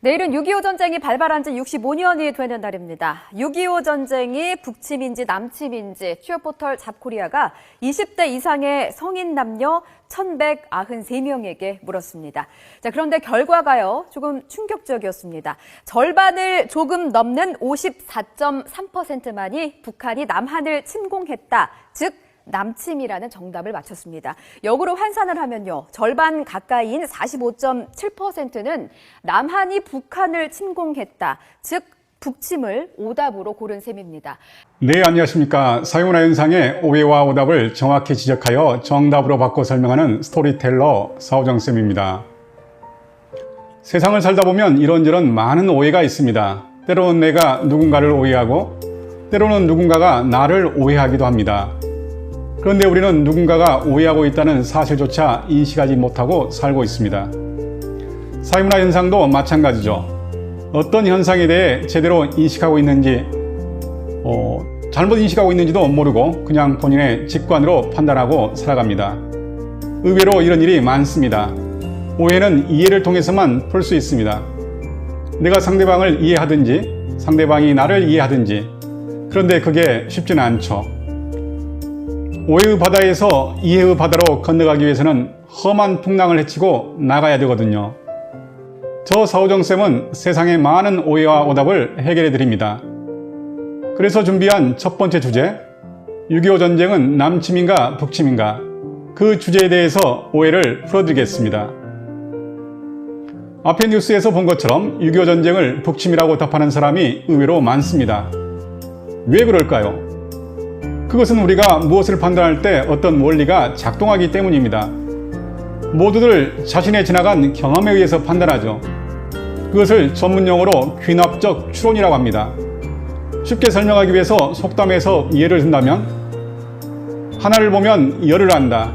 내일은 6.25 전쟁이 발발한 지 65년이 되는 날입니다. 6.25 전쟁이 북침인지 남침인지 취업 포털 잡코리아가 20대 이상의 성인 남녀 1,193명에게 물었습니다. 자, 그런데 결과가요, 조금 충격적이었습니다. 절반을 조금 넘는 54.3%만이 북한이 남한을 침공했다. 즉, 남침이라는 정답을 맞췄습니다. 역으로 환산을 하면요. 절반 가까이인 45.7%는 남한이 북한을 침공했다. 즉, 북침을 오답으로 고른 셈입니다. 네, 안녕하십니까. 사용문화 현상의 오해와 오답을 정확히 지적하여 정답으로 바꿔 설명하는 스토리텔러 사오정쌤입니다. 세상을 살다 보면 이런저런 많은 오해가 있습니다. 때로는 내가 누군가를 오해하고, 때로는 누군가가 나를 오해하기도 합니다. 그런데 우리는 누군가가 오해하고 있다는 사실조차 인식하지 못하고 살고 있습니다. 사회문화 현상도 마찬가지죠. 어떤 현상에 대해 제대로 인식하고 있는지, 어, 잘못 인식하고 있는지도 모르고 그냥 본인의 직관으로 판단하고 살아갑니다. 의외로 이런 일이 많습니다. 오해는 이해를 통해서만 풀 수 있습니다. 내가 상대방을 이해하든지 상대방이 나를 이해하든지 그런데 그게 쉽지는 않죠. 오해의 바다에서 이해의 바다로 건너가기 위해서는 험한 풍랑을 헤치고 나가야 되거든요. 저 사오정쌤은 세상의 많은 오해와 오답을 해결해 드립니다. 그래서 준비한 첫 번째 주제, 6.25 전쟁은 남침인가 북침인가? 그 주제에 대해서 오해를 풀어드리겠습니다. 앞에 뉴스에서 본 것처럼 6.25 전쟁을 북침이라고 답하는 사람이 의외로 많습니다. 왜 그럴까요? 그것은 우리가 무엇을 판단할 때 어떤 원리가 작동하기 때문입니다. 모두들 자신의 지나간 경험에 의해서 판단하죠. 그것을 전문용어로 귀납적 추론이라고 합니다. 쉽게 설명하기 위해서 속담에서 예를 든다면 하나를 보면 열을 안다.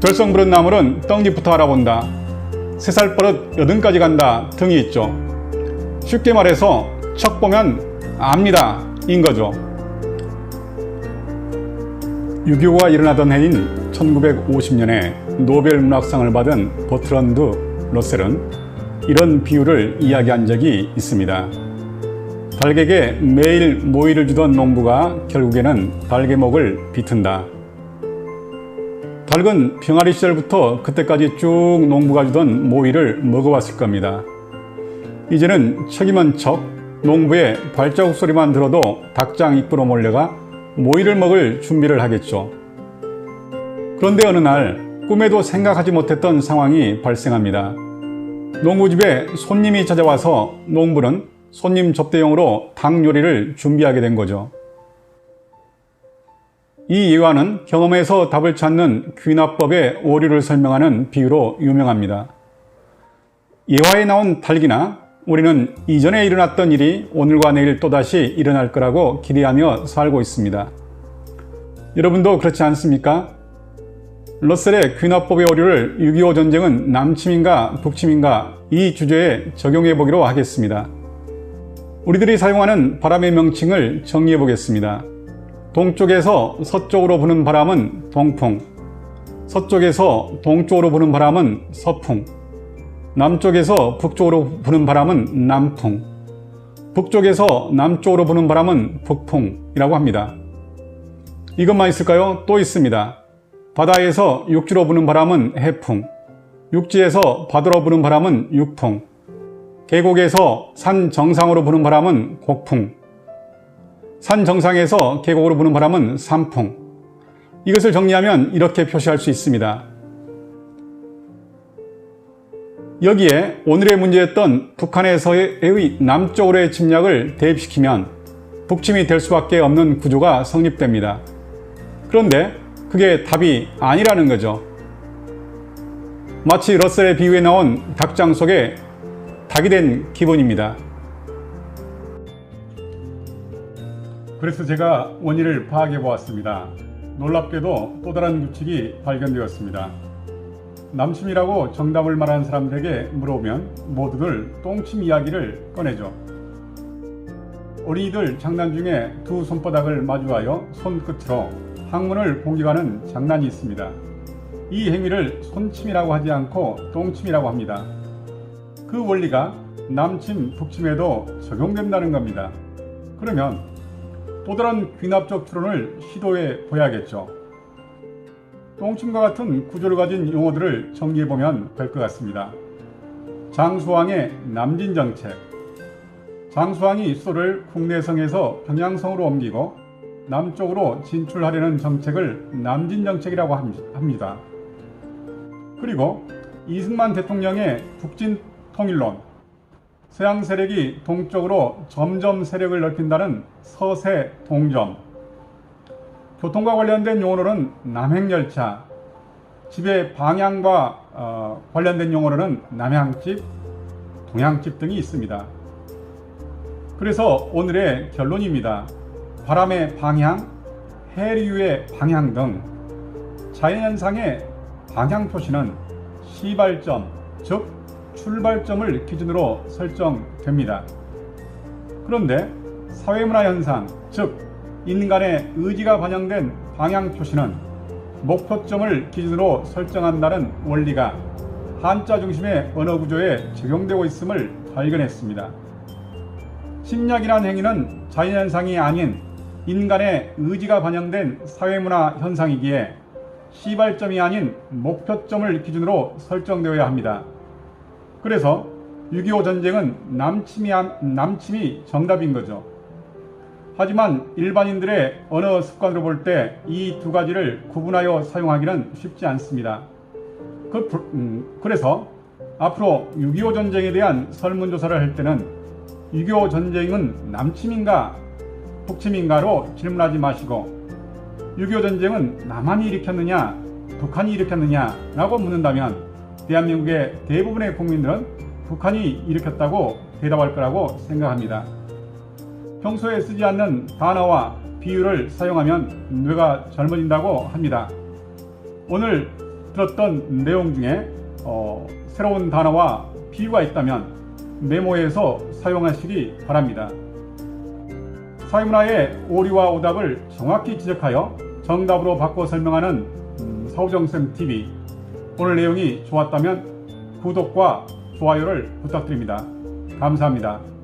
결성 부른 나물은 떡잎부터 알아본다. 세 살 버릇 여든까지 간다 등이 있죠. 쉽게 말해서 척 보면 압니다 인 거죠. 6.25가 일어나던 해인 1950년에 노벨 문학상을 받은 버트런드 러셀은 이런 비유를 이야기한 적이 있습니다. 닭에게 매일 모이를 주던 농부가 결국에는 닭의 목을 비튼다. 닭은 병아리 시절부터 그때까지 쭉 농부가 주던 모이를 먹어왔을 겁니다. 이제는 책임은 척 농부의 발자국 소리만 들어도 닭장 입구로 몰려가 모이를 먹을 준비를 하겠죠. 그런데 어느 날 꿈에도 생각하지 못했던 상황이 발생합니다. 농부집에 손님이 찾아와서 농부는 손님 접대용으로 닭 요리를 준비하게 된 거죠. 이 예화는 경험에서 답을 찾는 귀납법의 오류를 설명하는 비유로 유명합니다. 예화에 나온 닭이나 우리는 이전에 일어났던 일이 오늘과 내일 또다시 일어날 거라고 기대하며 살고 있습니다. 여러분도 그렇지 않습니까? 러셀의 귀납법의 오류를 6.25 전쟁은 남침인가 북침인가 이 주제에 적용해 보기로 하겠습니다. 우리들이 사용하는 바람의 명칭을 정리해 보겠습니다. 동쪽에서 서쪽으로 부는 바람은 동풍, 서쪽에서 동쪽으로 부는 바람은 서풍, 남쪽에서 북쪽으로 부는 바람은 남풍, 북쪽에서 남쪽으로 부는 바람은 북풍이라고 합니다. 이것만 있을까요? 또 있습니다. 바다에서 육지로 부는 바람은 해풍, 육지에서 바다로 부는 바람은 육풍, 계곡에서 산 정상으로 부는 바람은 곡풍, 산 정상에서 계곡으로 부는 바람은 산풍. 이것을 정리하면 이렇게 표시할 수 있습니다. 여기에 오늘의 문제였던 북한에서의 남쪽으로의 침략을 대입시키면 북침이 될 수밖에 없는 구조가 성립됩니다. 그런데 그게 답이 아니라는 거죠. 마치 러셀의 비유에 나온 닭장 속에 닭이 된 기분입니다. 그래서 제가 원인을 파악해 보았습니다. 놀랍게도 또 다른 규칙이 발견되었습니다. 남침이라고 정답을 말하는 사람들에게 물어보면 모두들 똥침 이야기를 꺼내죠. 어린이들 장난 중에 두 손바닥을 마주하여 손끝으로 항문을 공격하는 장난이 있습니다. 이 행위를 손침이라고 하지 않고 똥침이라고 합니다. 그 원리가 남침, 북침에도 적용된다는 겁니다. 그러면 또 다른 귀납적 추론을 시도해 보야겠죠. 똥침과 같은 구조를 가진 용어들을 정리해 보면 될 것 같습니다. 장수왕의 남진 정책. 장수왕이 수도를 국내성에서 평양성으로 옮기고 남쪽으로 진출하려는 정책을 남진 정책이라고 합니다. 그리고 이승만 대통령의 북진 통일론, 서양 세력이 동쪽으로 점점 세력을 넓힌다는 서세 동점, 교통과 관련된 용어로는 남행열차, 집의 방향과 어, 관련된 용어로는 남향집, 동향집 등이 있습니다. 그래서 오늘의 결론입니다. 바람의 방향, 해류의 방향 등 자연현상의 방향 표시는 시발점, 즉 출발점을 기준으로 설정됩니다. 그런데 사회문화 현상, 즉 인간의 의지가 반영된 방향 표시는 목표점을 기준으로 설정한다는 원리가 한자 중심의 언어 구조에 적용되고 있음을 발견했습니다. 침략이란 행위는 자연현상이 아닌 인간의 의지가 반영된 사회문화 현상이기에 시발점이 아닌 목표점을 기준으로 설정되어야 합니다. 그래서 6.25 전쟁은 남침이, 남침이 정답인 거죠. 하지만 일반인들의 언어 습관으로 볼 때 이 두 가지를 구분하여 사용하기는 쉽지 않습니다. 그, 음, 그래서 앞으로 6.25 전쟁에 대한 설문조사를 할 때는 6.25 전쟁은 남침인가 북침인가로 질문하지 마시고 6.25 전쟁은 남한이 일으켰느냐 북한이 일으켰느냐 라고 묻는다면 대한민국의 대부분의 국민들은 북한이 일으켰다고 대답할 거라고 생각합니다. 평소에 쓰지 않는 단어와 비유를 사용하면 뇌가 젊어진다고 합니다. 오늘 들었던 내용 중에 어, 새로운 단어와 비유가 있다면 메모해서 사용하시기 바랍니다. 사회문화의 오류와 오답을 정확히 지적하여 정답으로 바꿔 설명하는 음, 서우정쌤 TV. 오늘 내용이 좋았다면 구독과 좋아요를 부탁드립니다. 감사합니다.